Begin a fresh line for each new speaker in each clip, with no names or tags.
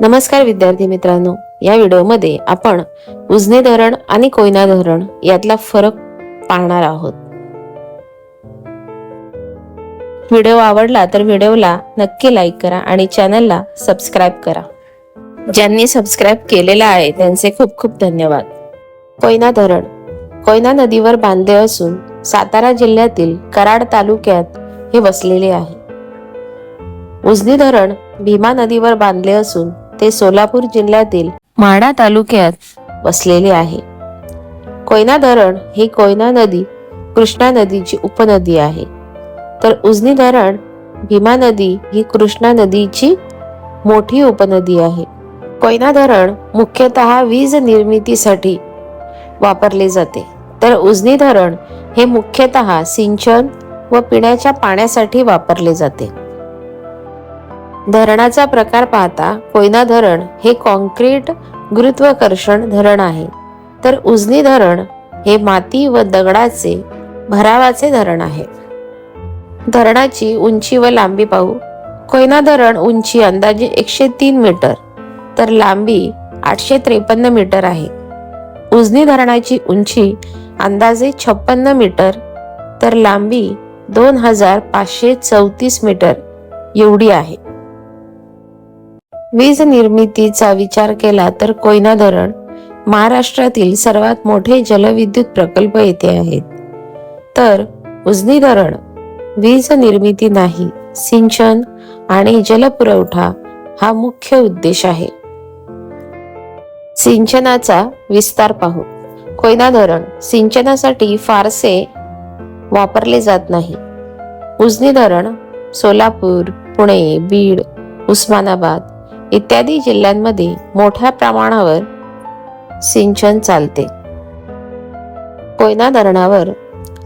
नमस्कार विद्यार्थी मित्रांनो या व्हिडिओमध्ये आपण उजने धरण आणि कोयना धरण यातला फरक पाहणार आहोत. व्हिडिओ आवडला तर व्हिडिओला नक्की लाईक करा आणि चॅनलला सबस्क्राईब करा. ज्यांनी सबस्क्राईब केलेला आहे त्यांचे खूप खूप धन्यवाद. कोयना धरण कोयना नदीवर बांधले असून सातारा जिल्ह्यातील कराड तालुक्यात हे वसलेले आहे. उजनी धरण भीमा नदीवर बांधले असून ते सोलापूर जिल्ह्यातील म्हाडा तालुक्यात वसलेले आहे. कोयना धरण ही कोयना नदी कृष्णा नदीची उपनदी आहे. तर उजनी धरण भीमा नदी ही कृष्णा नदीची मोठी उपनदी आहे. कोयना धरण मुख्यतः वीज निर्मितीसाठी वापरले जाते. तर उजनी धरण हे मुख्यतः सिंचन व पिण्याच्या पाण्यासाठी वापरले जाते. धरणाचा प्रकार पाहता कोयना धरण हे कॉन्क्रीट गुरुत्वाकर्षण धरण आहे. तर उजनी धरण हे माती व दगडाचे भरावाचे धरण आहे. धरणाची उंची व लांबी पाहू. कोयना धरण उंची अंदाजे एकशे तीन मीटर तर लांबी आठशे त्रेपन्न मीटर आहे. उजनी धरणाची उंची अंदाजे छप्पन्न मीटर तर लांबी दोन हजार पाचशे चौतीस मीटर एवढी आहे. वीज निर्मितीचा विचार केला तर कोयना धरण महाराष्ट्रातील सर्वात मोठे जलविद्युत प्रकल्प येथे आहेत. तर उजनी धरण वीज निर्मिती नाही सिंचन आणि जलपुरवठा हा मुख्य उद्देश आहे. सिंचनाचा विस्तार पाहू. कोयना धरण सिंचनासाठी फारसे वापरले जात नाही. उजनी धरण सोलापूर पुणे बीड उस्मानाबाद इत्यादी जिल्ह्यांमध्ये मोठ्या प्रमाणावर सिंचन चालते. कोयना धरणावर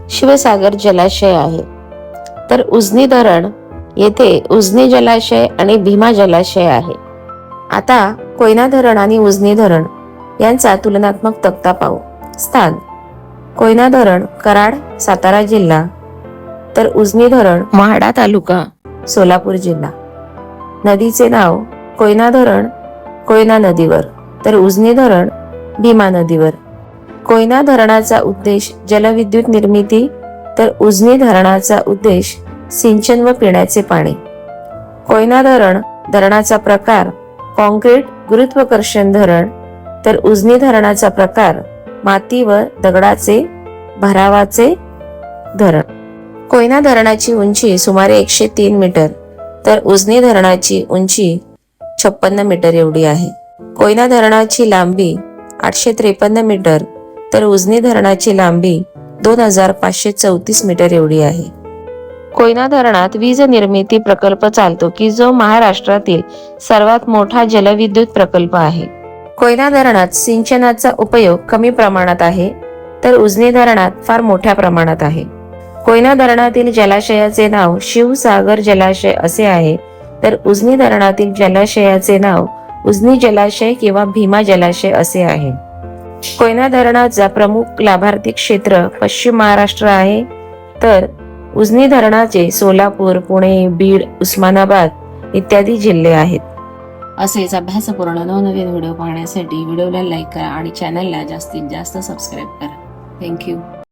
शिवसागर जलाशय आहे. तर उजनी धरण येथे उजनी जलाशय आणि भीमा जलाशय आहे. आता कोयना धरण आणि उजनी धरण यांचा तुलनात्मक तक्ता पाहू. स्थान कोयना धरण कराड सातारा जिल्हा. तर उजनी धरण म्हाडा तालुका. सोलापूर जिल्हा. नदीचे नाव कोयना धरण कोयना नदीवर. तर उजनी धरण भीमा नदीवर. कोयना धरणाचा उद्देश जलविद्युत निर्मिती तर उजनी धरणाचा उद्देश सिंचन व पिण्याचे पाणी. कोयना धरण धरणाचा प्रकार कॉन्क्रीट गुरुत्वाकर्षण धरण तर उजनी धरणाचा प्रकार माती व दगडाचे भरावाचे धरण. कोयना धरणाची उंची सुमारे एकशे तीन मीटर तर उजनी धरणाची उंची छप्पन्न मीटर एवढी आहे. कोयना धरणाची लांबी आठशे त्रेपन्न मीटर तर उजनी धरणाची लांबी दोन हजार पाचशे चौतीस मीटर एवढी आहे. कोयना धरणात वीज निर्मिती प्रकल्प चालतो की जो महाराष्ट्रातील सर्वात मोठा जलविद्युत प्रकल्प आहे. कोयना धरणात सिंचनाचा उपयोग कमी प्रमाणात आहे तर उजनी धरणात फार मोठ्या प्रमाणात आहे. कोयना धरणातील जलाशयाचे नाव शिवसागर जलाशय असे आहे तर उजनी धरणातील जलाशयाचे नाव उजनी जलाशय किंवा भीमा जलाशय असे आहे. कोयना धरणाचा प्रमुख लाभार्थी क्षेत्र पश्चिम महाराष्ट्र आहे. तर उजनी धरणाचे सोलापूर पुणे बीड उस्मानाबाद इत्यादी जिल्हे आहेत. असेच अभ्यासपूर्ण नवनवीन व्हिडिओ पाहण्यासाठी व्हिडिओला लाईक करा आणि चॅनलला जास्तीत जास्त सबस्क्राईब करा. थँक्यू